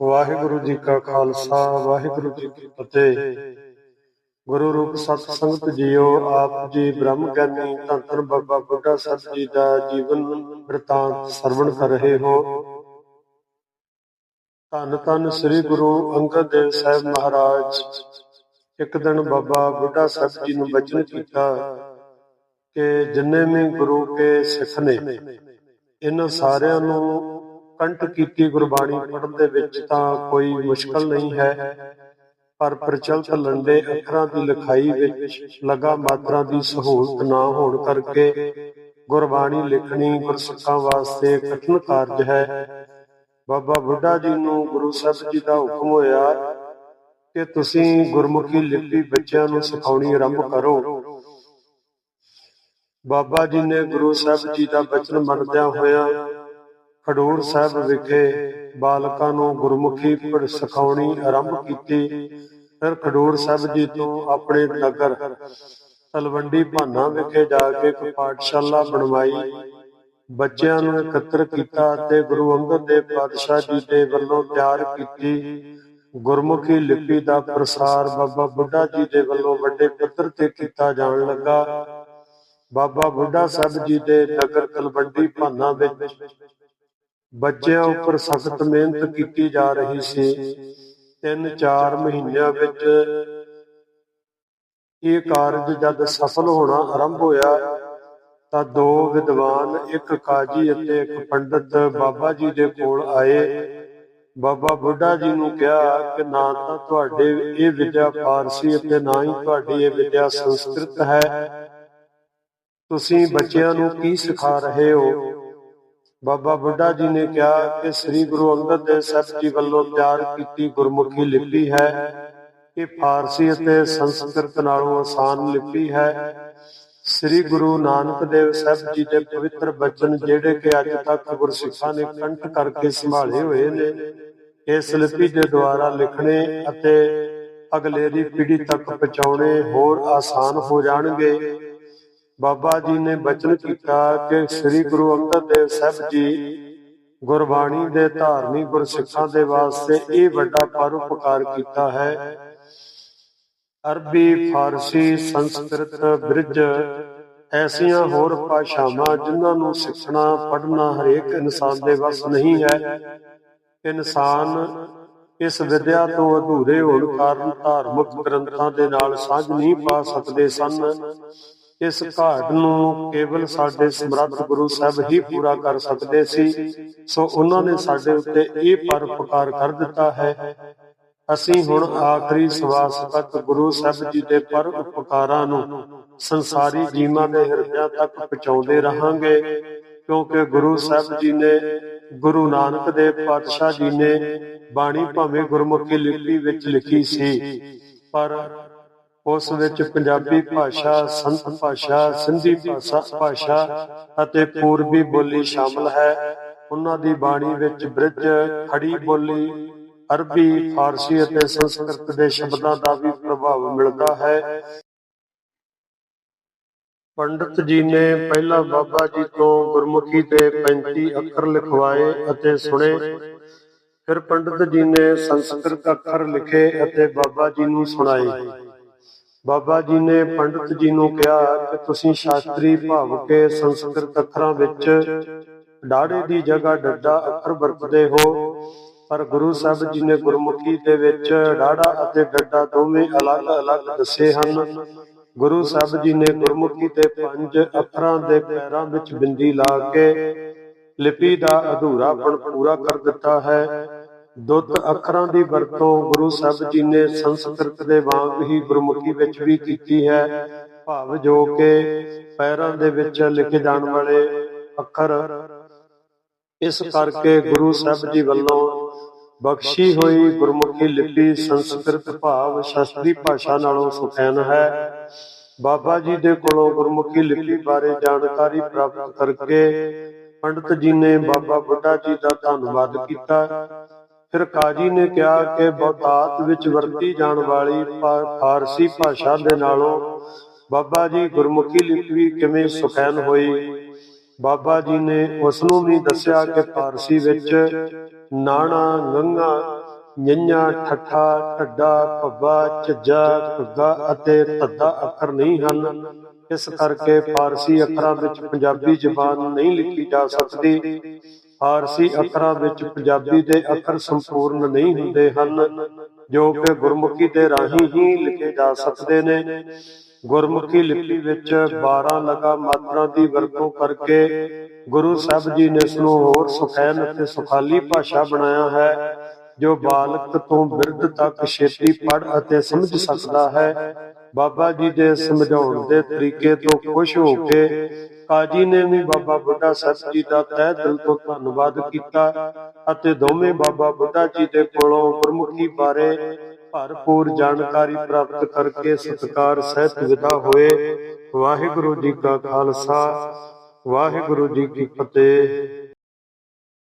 ਵਾਹਿਗੁਰੂ ਜੀ ਕਾ ਖਾਲਸਾ, ਵਾਹਿਗੁਰੂ ਜੀ ਕੀ ਫਤਿਹ। ਗੁਰੂ ਰੂਪ ਸਤ ਸੰਗਤ ਜੀਓ, ਆਪ ਜੀ ਬ੍ਰਹਮ ਗਿਆਨੀ, ਧੰਨ ਧੰਨ ਬਾਬਾ ਬੁੱਢਾ ਸਾਹਿਬ ਜੀ ਦਾ ਜੀਵਨ ਬ੍ਰਿਤਾਂਤ ਸਰਵਣ ਕਰ ਰਹੇ ਹੋ। ਧੰਨ ਧੰਨ ਸ੍ਰੀ ਗੁਰੂ ਅੰਗਦ ਦੇਵ ਸਾਹਿਬ ਮਹਾਰਾਜ, ਇੱਕ ਦਿਨ ਬਾਬਾ ਬੁੱਢਾ ਸਾਹਿਬ ਜੀ ਨੂੰ ਬਚਨ ਕੀਤਾ ਕਿ ਜਿੰਨੇ ਵੀ ਗੁਰੂ ਕੇ ਸਿੱਖ ਨੇ, ਇਹਨਾਂ ਸਾਰਿਆਂ ਨੂੰ ਕੰਠ ਕੀਤੀ ਗੁਰਬਾਣੀ ਪੜ੍ਹਨ ਦੇ ਵਿੱਚ ਤਾਂ ਕੋਈ ਮੁਸ਼ਕਲ ਨਹੀਂ ਹੈ। ਪਰ ਪ੍ਰਚਲਿਤ ਲੰਡੇ ਅੱਖਰਾਂ ਦੀ ਲਿਖਾਈ ਵਿੱਚ ਲਗਾ ਮਾਤਰਾ ਦੀ ਸਹੂਲਤ ਨਾ ਹੋਣ ਕਰਕੇ ਗੁਰਬਾਣੀ ਲਿਖਣੀ ਗੁਰਸਿੱਖਾਂ ਵਾਸਤੇ ਕਠਿਨ ਕਾਰਜ ਹੈ। ਬਾਬਾ ਬੁੱਢਾ ਜੀ ਨੂੰ ਗੁਰੂ ਸਾਹਿਬ ਜੀ ਦਾ ਹੁਕਮ ਹੋਇਆ ਕਿ ਤੁਸੀਂ ਗੁਰਮੁਖੀ ਲਿਪੀ ਬੱਚਿਆਂ ਨੂੰ ਸਿਖਾਉਣੀ ਆਰੰਭ ਕਰੋ। ਬਾਬਾ ਜੀ ਨੇ ਗੁਰੂ ਸਾਹਿਬ ਜੀ ਦਾ ਬਚਨ ਮੰਨਦਿਆਂ ਹੋਇਆਂ ਖਡੂਰ ਸਾਹਿਬ ਵਿਖੇ ਬਾਲਕਾਂ ਨੂੰ ਗੁਰਮੁਖੀ ਪੜ ਸਿਖਾਉਣੀ ਆਰੰਭ ਕੀਤੀ। ਫਿਰ ਖਡੂਰ ਸਾਹਿਬ ਜੀ ਤੋਂ ਆਪਣੇ ਨਗਰ ਤਲਵੰਡੀ ਭਾਨਾ ਵਿਖੇ ਜਾ ਕੇ ਇੱਕ ਪਾਠਸ਼ਾਲਾ ਬਣਵਾਈ। ਬੱਚਿਆਂ ਨੂੰ ਇਕੱਤਰ ਕੀਤਾ ਤੇ ਗੁਰੂ ਅੰਗਦ ਦੇਵ ਪਾਤਸ਼ਾਹ ਜੀ ਦੇ ਵੱਲੋਂ ਤਿਆਰ ਕੀਤੀ। ਗੁਰਮੁਖੀ ਲਿਪੀ ਦਾ ਪ੍ਰਸਾਰ ਬਾਬਾ ਬੁੱਢਾ ਜੀ ਦੇ ਵੱਲੋਂ ਵੱਡੇ ਪੱਧਰ ਤੇ ਕੀਤਾ ਜਾਣ ਲੱਗਾ। ਬਾਬਾ ਬੁੱਢਾ ਸਾਹਿਬ ਜੀ ਦੇ ਨਗਰ ਤਲਵੰਡੀ ਭਾਨਾ ਵਿੱਚ ਬੱਚਿਆਂ ਉੱਪਰ ਸਖਤ ਮਿਹਨਤ ਕੀਤੀ ਜਾ ਰਹੀ ਸੀ। ਤਿੰਨ ਚਾਰ ਮਹੀਨਿਆਂ ਵਿੱਚ ਇਹ ਕਾਰਜ ਜਦ ਸਫਲ ਹੋਣਾ ਆਰੰਭ ਹੋਇਆ ਤਾਂ ਦੋ ਵਿਦਵਾਨ ਇੱਕ ਕਾਜੀ ਅਤੇ ਇੱਕ ਪੰਡਤ ਬਾਬਾ ਜੀ ਦੇ ਕੋਲ ਆਏ। ਬਾਬਾ ਬੁੱਢਾ ਜੀ ਨੂੰ ਕਿਹਾ ਕਿ ਨਾ ਤਾਂ ਤੁਹਾਡੇ ਇਹ ਵਿਦਿਆ ਫਾਰਸੀ ਅਤੇ ਨਾ ਹੀ ਤੁਹਾਡੀ ਇਹ ਵਿਦਿਆ ਸੰਸਕ੍ਰਿਤ ਹੈ। ਤੁਸੀਂ ਬੱਚਿਆਂ ਨੂੰ ਕੀ ਸਿਖਾ ਰਹੇ ਹੋ? ਬਾਬਾ ਬੁੱਢਾ ਜੀ ਨੇ ਕਿਹਾ ਕਿ ਸ੍ਰੀ ਗੁਰੂ ਅੰਗਦ ਦੇਵ ਸਾਹਿਬ ਜੀ ਵੱਲੋਂ ਤਿਆਰ ਕੀਤੀ ਗੁਰਮੁਖੀ ਲਿਪੀ ਹੈ, ਇਹ ਫਾਰਸੀ ਅਤੇ ਸੰਸਕ੍ਰਿਤ ਨਾਲੋਂ ਆਸਾਨ ਲਿਪੀ ਹੈ। ਸ੍ਰੀ ਗੁਰੂ ਨਾਨਕ ਦੇਵ ਸਾਹਿਬ ਜੀ ਦੇ ਪਵਿੱਤਰ ਬਚਨ ਜਿਹੜੇ ਕਿ ਅੱਜ ਤੱਕ ਗੁਰਸਿੱਖਾਂ ਨੇ ਕੰਠ ਕਰਕੇ ਸੰਭਾਲੇ ਹੋਏ ਨੇ, ਇਸ ਲਿਪੀ ਦੇ ਦੁਆਰਾ ਲਿਖਣੇ ਅਤੇ ਅਗਲੇ ਦੀ ਪੀੜ੍ਹੀ ਤੱਕ ਪਹੁੰਚਾਉਣੇ ਹੋਰ ਆਸਾਨ ਹੋ ਜਾਣਗੇ। ਬਾਬਾ ਜੀ ਨੇ ਬਚਨ ਕੀਤਾ ਕਿ ਸ੍ਰੀ ਗੁਰੂ ਅੰਗਦ ਦੇਵ ਸਾਹਿਬ ਜੀ ਗੁਰਬਾਣੀ ਦੇ ਧਾਰਮਿਕ ਗੁਰਸਿੱਖਾਂ ਦੇ ਵਾਸਤੇ ਇਹ ਵੱਡਾ ਪਰਉਪਕਾਰ ਕੀਤਾ ਹੈ। ਅਰਬੀ, ਫਾਰਸੀ, ਸੰਸਕ੍ਰਿਤ, ਬ੍ਰਿਜ ਐਸੀਆਂ ਹੋਰ ਭਾਸ਼ਾਵਾਂ ਜਿਨ੍ਹਾਂ ਨੂੰ ਸਿੱਖਣਾ, ਪੜ੍ਹਨਾ ਹਰੇਕ ਇਨਸਾਨ ਦੇ ਵੱਸ ਨਹੀਂ ਹੈ। ਇਨਸਾਨ ਇਸ ਵਿਦਿਆ ਤੋਂ ਅਧੂਰੇ ਹੋਣ ਕਾਰਨ ਧਾਰਮਿਕ ਗ੍ਰੰਥਾਂ ਦੇ ਨਾਲ ਸਾਂਝ ਨਹੀਂ ਪਾ ਸਕਦੇ ਸਨ। ਇਸ ਘਾਟ ਨੂੰ ਕੇਵਲ ਸਾਡੇ ਸਮਰੱਥ ਗੁਰੂ ਸਾਹਿਬ ਹੀ ਪੂਰਾ ਕਰ ਸਕਦੇ ਸੀ। ਸੋ ਉਹਨਾਂ ਨੇ ਸਾਡੇ ਉੱਤੇ ਇਹ ਪਰਪਕਾਰ ਕਰ ਦਿੱਤਾ ਹੈ। ਅਸੀਂ ਹੁਣ ਆਖਰੀ ਸਵਾਸ ਤੱਕ ਗੁਰੂ ਸਾਹਿਬ ਜੀ ਦੇ ਪਰ ਉਪਕਾਰਾਂ ਨੂੰ ਸੰਸਾਰੀ ਜੀਵਾਂ ਦੇ ਹਿਰਦਿਆਂ ਤੱਕ ਪਹੁੰਚਾਉਂਦੇ ਰਹਾਂਗੇ, ਕਿਉਂਕਿ ਗੁਰੂ ਸਾਹਿਬ ਜੀ ਨੇ, ਗੁਰੂ ਨਾਨਕ ਦੇਵ ਪਾਤਸ਼ਾਹ ਜੀ ਨੇ ਬਾਣੀ ਭਾਵੇਂ ਗੁਰਮੁਖੀ ਲਿਪੀ ਵਿੱਚ ਲਿਖੀ ਸੀ, ਪਰ ਉਸ ਵਿੱਚ ਪੰਜਾਬੀ ਭਾਸ਼ਾ, ਸੰਤ ਭਾਸ਼ਾ, ਸਿੰਧੀ ਭਾਸ਼ਾ ਭਾਸ਼ਾ ਅਤੇ ਪੂਰਬੀ ਬੋਲੀ ਸ਼ਾਮਲ ਹੈ। ਉਹਨਾਂ ਦੀ ਬਾਣੀ ਵਿੱਚ ਬ੍ਰਿਜ ਖੜੀ ਬੋਲੀ, ਅਰਬੀ, ਫਾਰਸੀ ਅਤੇ ਸੰਸਕ੍ਰਿਤ ਦੇ ਸ਼ਬਦਾਂ ਦਾ ਵੀ ਪ੍ਰਭਾਵ ਮਿਲਦਾ ਹੈ। ਪੰਡਤ ਜੀ ਨੇ ਪਹਿਲਾਂ ਬਾਬਾ ਜੀ ਤੋਂ ਗੁਰਮੁਖੀ ਦੇ 35 ਅੱਖਰ ਲਿਖਵਾਏ ਅਤੇ ਸੁਣੇ। ਫਿਰ ਪੰਡਤ ਜੀ ਨੇ ਸੰਸਕ੍ਰਿਤ ਅੱਖਰ ਲਿਖੇ ਅਤੇ ਬਾਬਾ ਜੀ ਨੂੰ ਸੁਣਾਏ। ਬਾਬਾ ਜੀ ਨੇ ਪੰਡਤ ਜੀ ਨੂੰ ਕਿਹਾ ਕਿ ਤੁਸੀਂ ਸ਼ਾਸਤਰੀ ਭਾਵ ਕੇ ਸੰਸਕ੍ਰਿਤ ਅੱਖਰਾਂ ਵਿੱਚ ਡਾੜੇ ਦੀ ਜਗ੍ਹਾ ਡੱਡਾ ਅੱਖਰ ਵਰਤਦੇ ਹੋ। ਪਰ ਗੁਰੂ ਸਾਹਿਬ ਜੀ ਨੇ ਗੁਰਮੁਖੀ ਦੇ ਵਿੱਚ ਡਾੜਾ ਅਤੇ ਡੱਡਾ ਦੋਵੇਂ ਅਲੱਗ-ਅਲੱਗ ਦੱਸੇ ਹਨ। ਗੁਰੂ ਸਾਹਿਬ ਜੀ ਨੇ ਗੁਰਮੁਖੀ ਦੇ ਪੰਜ ਅੱਖਰਾਂ ਦੇ ਪੈਰਾਂ ਵਿੱਚ ਬਿੰਦੀ ਲਾ ਕੇ ਲਿਪੀ ਦਾ ਅਧੂਰਾਪਣ ਪੂਰਾ ਕਰ ਦਿੱਤਾ ਹੈ। ਦੁੱਤ ਅੱਖਰਾਂ ਦੀ ਵਰਤੋਂ ਗੁਰੂ ਸਾਹਿਬ ਜੀ ਨੇ ਸੰਸਕ੍ਰਿਤ ਦੇ ਵਾਂਗ ਹੀ ਗੁਰਮੁਖੀ ਵਿੱਚ ਵੀ ਕੀਤੀ ਹੈ। ਭਾਵ ਜੋ ਕਿ ਪੈਰਾਂ ਦੇ ਵਿੱਚ ਲਿਖੇ ਜਾਣ ਵਾਲੇ ਅੱਖਰ। ਇਸ ਕਰਕੇ ਗੁਰੂ ਸਾਹਿਬ ਜੀ ਵੱਲੋਂ ਬਖਸ਼ੀ ਹੋਈ ਗੁਰਮੁਖੀ ਲਿਪੀ ਸੰਸਕ੍ਰਿਤ ਭਾਵ ਸ਼ਾਸਤਰੀ ਭਾਸ਼ਾ ਨਾਲੋਂ ਸੁਖੈਨ ਹੈ। ਬਾਬਾ ਜੀ ਦੇ ਕੋਲੋਂ ਗੁਰਮੁਖੀ ਲਿਪੀ ਬਾਰੇ ਜਾਣਕਾਰੀ ਪ੍ਰਾਪਤ ਕਰਕੇ ਪੰਡਤ ਜੀ ਨੇ ਬਾਬਾ ਬੁੱਢਾ ਜੀ ਦਾ ਧੰਨਵਾਦ ਕੀਤਾ। ਫਿਰ ਕਾਜੀ ਨੇ ਕਿਹਾ ਕਿ ਬਹੁਤਾਤ ਵਿੱਚ ਵਰਤੀ ਜਾਣ ਵਾਲੀ ਫਾਰਸੀ ਭਾਸ਼ਾ ਦੇ ਨਾਲੋਂ ਬਾਬਾ ਜੀ ਗੁਰਮੁਖੀ ਲਿਪੀ ਕਿਵੇਂ ਸੁਖੈਨ ਹੋਈ? ਬਾਬਾ ਜੀ ਨੇ ਉਸ ਨੂੰ ਵੀ ਦੱਸਿਆ ਕਿ ਫਾਰਸੀ ਵਿੱਚ ਨਾਣਾ ਗੰਗਾ ਨਿਆਂ, ਠੱਠਾ, ਢੱਡਾ, ਭੱਬਾ ਝੱਜਾ ਘੱਗਾ ਅਤੇ ਧੱਦਾ ਅੱਖਰ ਨਹੀਂ ਹਨ। ਇਸ ਕਰਕੇ ਫਾਰਸੀ ਅੱਖਰਾਂ ਵਿੱਚ ਪੰਜਾਬੀ ਜ਼ਬਾਨ ਨਹੀਂ ਲਿਖੀ ਜਾ ਸਕਦੀ। ਫਾਰਸੀ ਅੱਖਰਾਂ ਵਿੱਚ ਪੰਜਾਬੀ ਦੇ ਅੱਖਰ ਸੰਪੂਰਨ ਨਹੀਂ ਹੁੰਦੇ ਹਨ, ਜੋ ਕਿ ਗੁਰਮੁਖੀ ਦੇ ਰਾਹੀਂ ਹੀ ਲਿਖੇ ਜਾ ਸਕਦੇ ਨੇ। ਗੁਰਮੁਖੀ ਲਿਪੀ ਵਿੱਚ 12 ਲਗਾ ਮਾਤਰਾ ਦੀ ਵਰਤੋਂ ਕਰਕੇ ਗੁਰੂ ਸਾਹਿਬ ਜੀ ਨੇ ਇਸ ਨੂੰ ਹੋਰ ਸੁਖੈਨ ਅਤੇ ਸੁਖਾਲੀ ਭਾਸ਼ਾ ਬਣਾਇਆ ਹੈ, ਜੋ ਬਾਲਕ ਤੋਂ ਬਿਰਧ ਤੱਕ ਛੇਤੀ ਪੜ੍ਹ ਅਤੇ ਸਮਝ ਸਕਦਾ ਹੈ। ਬਾਬਾ ਜੀ ਦੇ ਸਮਝਾਉਣ ਦੇ ਤਰੀਕੇ ਤੋਂ ਖੁਸ਼ ਹੋ ਕੇ ਕਾਜੀ ਨੇ ਵੀ ਬਾਬਾ ਬੁੱਢਾ ਸਾਹਿਬ ਜੀ ਦਾ ਤਹਿ ਦਿਲ ਤੋਂ ਧੰਨਵਾਦ ਕੀਤਾ ਅਤੇ ਦੋਵੇਂ ਬਾਬਾ ਬੁੱਢਾ ਜੀ ਦੇ ਕੋਲੋਂ ਗੁਰਮੁਖੀ ਬਾਰੇ ਭਰਪੂਰ ਜਾਣਕਾਰੀ ਪ੍ਰਾਪਤ ਕਰਕੇ ਸਤਕਾਰ ਸਹਿਤ ਵਿਦਾ ਹੋਏ। ਵਾਹਿਗੁਰੂ ਜੀ ਕਾ ਖਾਲਸਾ, ਵਾਹਿਗੁਰੂ ਜੀ ਕੀ ਫਤਿਹ।